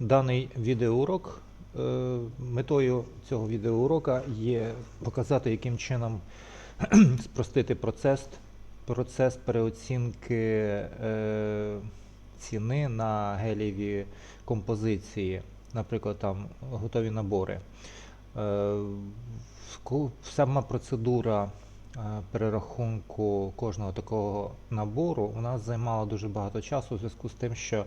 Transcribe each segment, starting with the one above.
даний відеоурок. Е, Метою цього відеоурока є показати, яким чином спростити процес, процес переоцінки е, ціни на гелієві композиції, наприклад, там готові набори. Е, Сама процедура перерахунку кожного такого набору у нас займала дуже багато часу у зв'язку з тим, що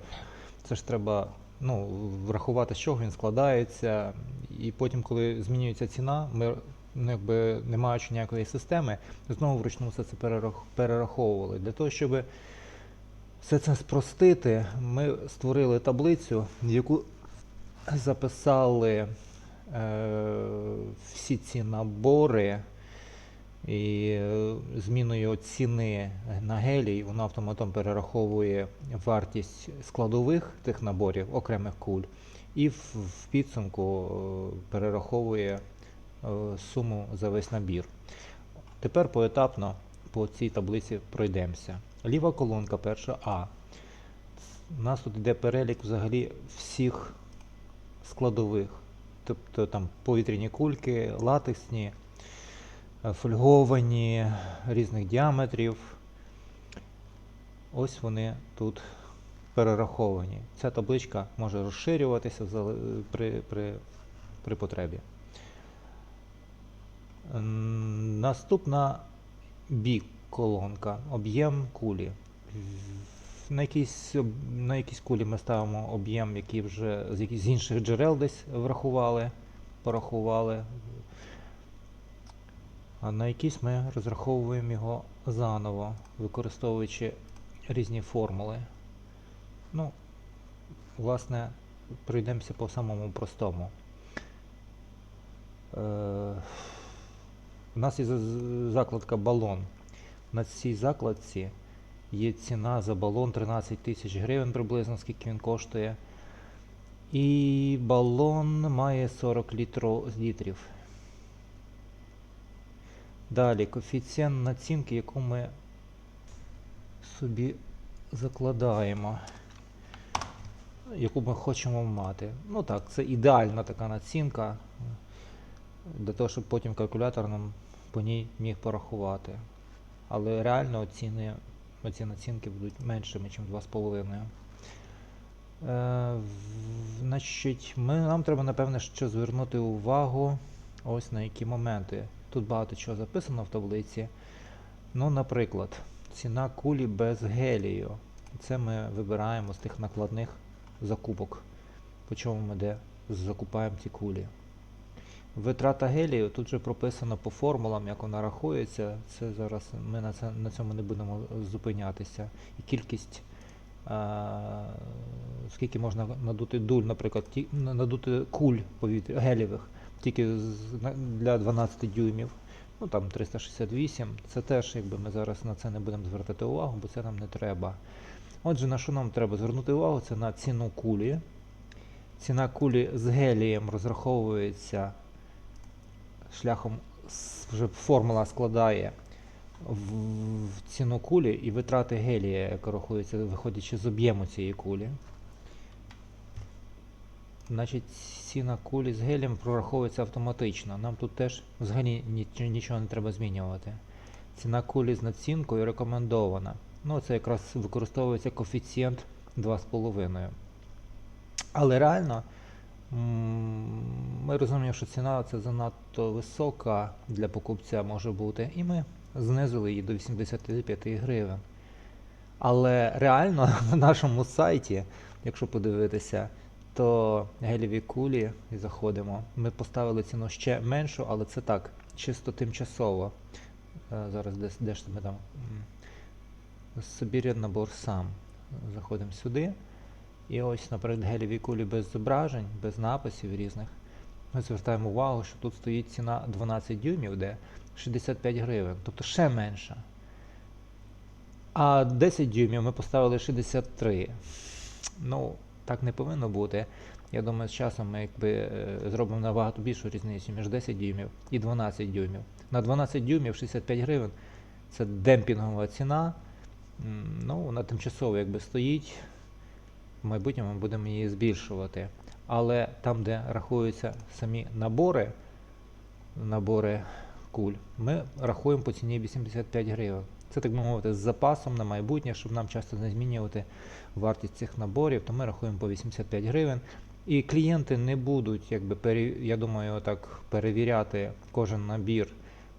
це ж треба ну, врахувати, з чого він складається. І потім, коли змінюється ціна, ми ну, якби, не маючи ніякої системи, знову вручну все це перерах- перераховували. Для того, щоб все це спростити, ми створили таблицю, яку записали е, всі ці набори. І е, зміною ціни на гелій воно автоматом перераховує вартість складових тих наборів, окремих куль, і в, підсумку е, перераховує е, суму за весь набір. Тепер поетапно по цій таблиці пройдемося. Ліва колонка, перша А. У нас тут йде перелік взагалі всіх складових, тобто там повітряні кульки, латексні, фольговані різних діаметрів. Ось вони тут перераховані. Ця табличка може розширюватися при, при, при потребі. Наступна бік колонка, об'єм кулі. На якійсь, на якійсь кулі ми ставимо об'єм, який вже з, інших джерел десь врахували, порахували. На якийсь ми розраховуємо його заново, використовуючи різні формули. Ну, власне, пройдемося по самому простому. Е, у нас є закладка балон. На цій закладці є ціна за балон 13 тисяч гривень приблизно, скільки він коштує. І балон має 40 літрів. Далі коефіцієнт націнки, яку ми собі закладаємо, яку ми хочемо мати. Ну так, це ідеальна така націнка, для того, щоб потім калькулятор нам по ній міг порахувати. Але реально ціни, оці націнки будуть меншими, ніж 2,5. Е, значить, ми, нам треба, напевне, що звернути увагу ось на які моменти. Тут багато чого записано в таблиці. Ну, наприклад, ціна кулі без гелію. Це ми вибираємо з тих накладних закупок, по чому ми де закупаємо ці кулі. Витрата гелію тут вже прописано по формулам, як вона рахується. Це зараз ми на, це, на цьому не будемо зупинятися. І кількість, а, скільки можна надути дуль, наприклад, ті, надути куль повітря, гелєвих, тільки для 12 дюймів. Ну там 368. Це теж, якби ми зараз на це не будемо звертати увагу, бо це нам не треба. Отже, на що нам треба звернути увагу, це на ціну кулі. Ціна кулі з гелієм розраховується шляхом, вже формула складає в, ціну кулі і витрати гелія, яка рахується, виходячи з об'єму цієї кулі. Значить, ціна кулі з гелієм прораховується автоматично. Нам тут теж взагалі нічого не треба змінювати. Ціна кулі з націнкою рекомендована. Ну, це якраз використовується коефіцієнт 2,5. Але реально ми розуміємо, що ціна це занадто висока для покупця може бути, і ми знизили її до 85 гривень. Але реально на нашому сайті, якщо подивитися, то гелєві кулі і заходимо. Ми поставили ціну ще меншу, але це так, чисто тимчасово. Е, Зараз десь де ж ми там. Собір'я набор сам. Заходимо сюди. І ось, наприклад, гелєві кулі без зображень, без написів різних. Ми звертаємо увагу, що тут стоїть ціна 12 дюймів, де 65 гривень, тобто ще менша. А 10 дюймів ми поставили 63. Ну, так не повинно бути. Я думаю, з часом ми якби е, зробимо набагато більшу різницю між 10 дюймів і 12 дюймів. На 12 дюймів 65 гривень це демпінгова ціна. Ну, вона тимчасово якби стоїть. в майбутньому ми будемо її збільшувати. Але там, де рахуються самі набори, набори куль, ми рахуємо по ціні 85 гривень. Це так би мовити з запасом на майбутнє, щоб нам часто не змінювати вартість цих наборів, то ми рахуємо по 85 гривень. І клієнти не будуть, якби, пере- я думаю, так перевіряти кожен набір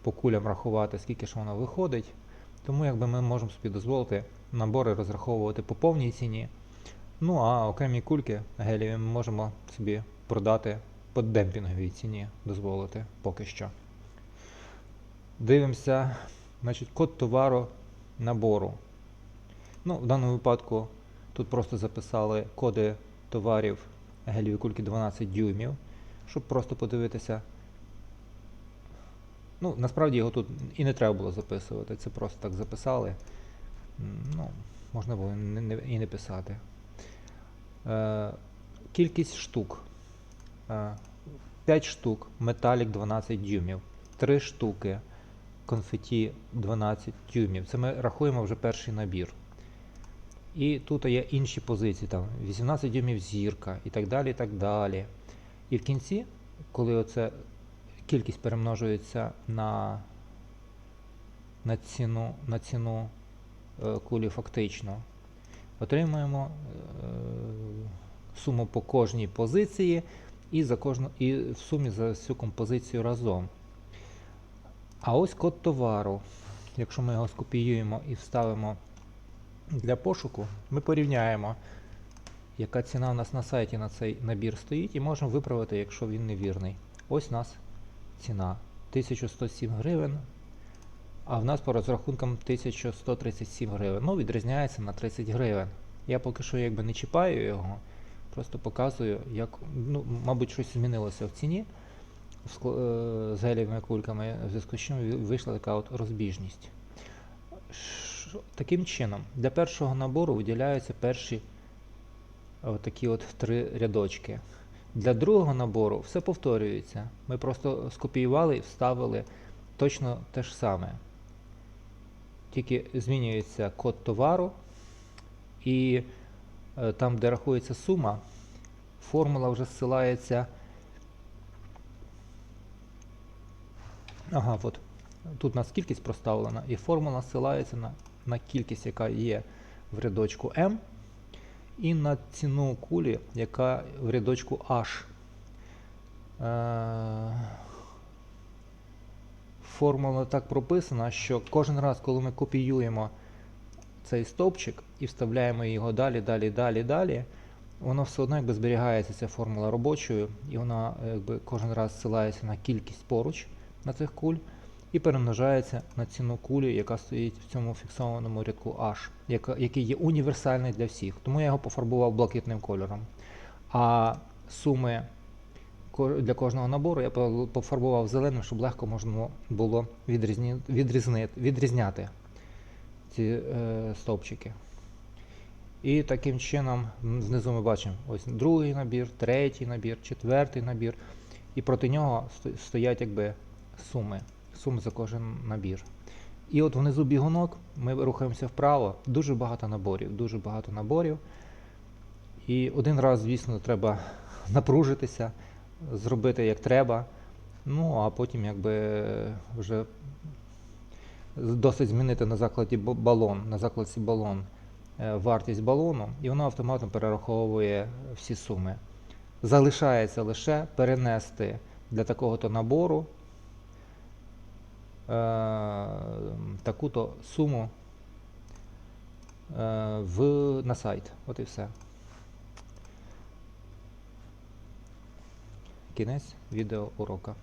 по кулям рахувати, скільки ж воно виходить. Тому якби ми можемо собі дозволити набори розраховувати по повній ціні. Ну а окремі кульки геліві ми можемо собі продати по демпінговій ціні, дозволити поки що. Дивимося, значить, код товару набору. Ну, в даному випадку тут просто записали коди товарів геліві кульки 12 дюймів, щоб просто подивитися. Ну, насправді його тут і не треба було записувати, це просто так записали. Ну, можна було і не писати. Е, кількість штук. Е, 5 штук металік 12 дюймів. 3 штуки конфеті 12 дюймів. Це ми рахуємо вже перший набір. І тут є інші позиції, там 18 дюймів зірка і так далі. І так далі. І в кінці, коли оце кількість перемножується на, на ціну, на ціну е, кулі фактично, отримуємо е, суму по кожній позиції і, за кожну, і в сумі за всю композицію разом. А ось код товару. Якщо ми його скопіюємо і вставимо для пошуку, ми порівняємо, яка ціна у нас на сайті на цей набір стоїть, і можемо виправити, якщо він невірний. Ось у нас ціна 1107 гривень, а в нас по розрахункам 1137 гривень. Ну, відрізняється на 30 гривень. Я поки що якби не чіпаю його, просто показую, як, ну, мабуть, щось змінилося в ціні з гелівими кульками, в зв'язку з чим вийшла така от розбіжність. Таким чином, для першого набору виділяються перші такі от три рядочки. Для другого набору все повторюється. Ми просто скопіювали і вставили точно те ж саме. Тільки змінюється код товару, і е, там, де рахується сума, формула вже зсилається. Ага, от. Тут у нас кількість проставлена, і формула зсилається на, на кількість, яка є в рядочку M, і на ціну кулі, яка в рядочку H. Е, Формула так прописана, що кожен раз, коли ми копіюємо цей стовпчик і вставляємо його далі, далі, далі, далі, воно все одно якби зберігається ця формула робочою, і вона якби кожен раз зсилається на кількість поруч на цих куль і перемножається на ціну кулі, яка стоїть в цьому фіксованому рядку H, який є універсальний для всіх. Тому я його пофарбував блакитним кольором. А суми для кожного набору я пофарбував зеленим, щоб легко можна було відрізні, відрізняти ці е, стовпчики. І таким чином знизу ми бачимо ось другий набір, третій набір, четвертий набір. І проти нього стоять якби суми. Суми за кожен набір. І от внизу бігунок ми рухаємося вправо. Дуже багато наборів, дуже багато наборів. І один раз, звісно, треба напружитися, зробити як треба. Ну, а потім якби вже досить змінити на закладі балон, на закладці балон е, вартість балону, і воно автоматом перераховує всі суми. Залишається лише перенести для такого-то набору таку-то суму е, в, на сайт. От і все. Кінець відео урока.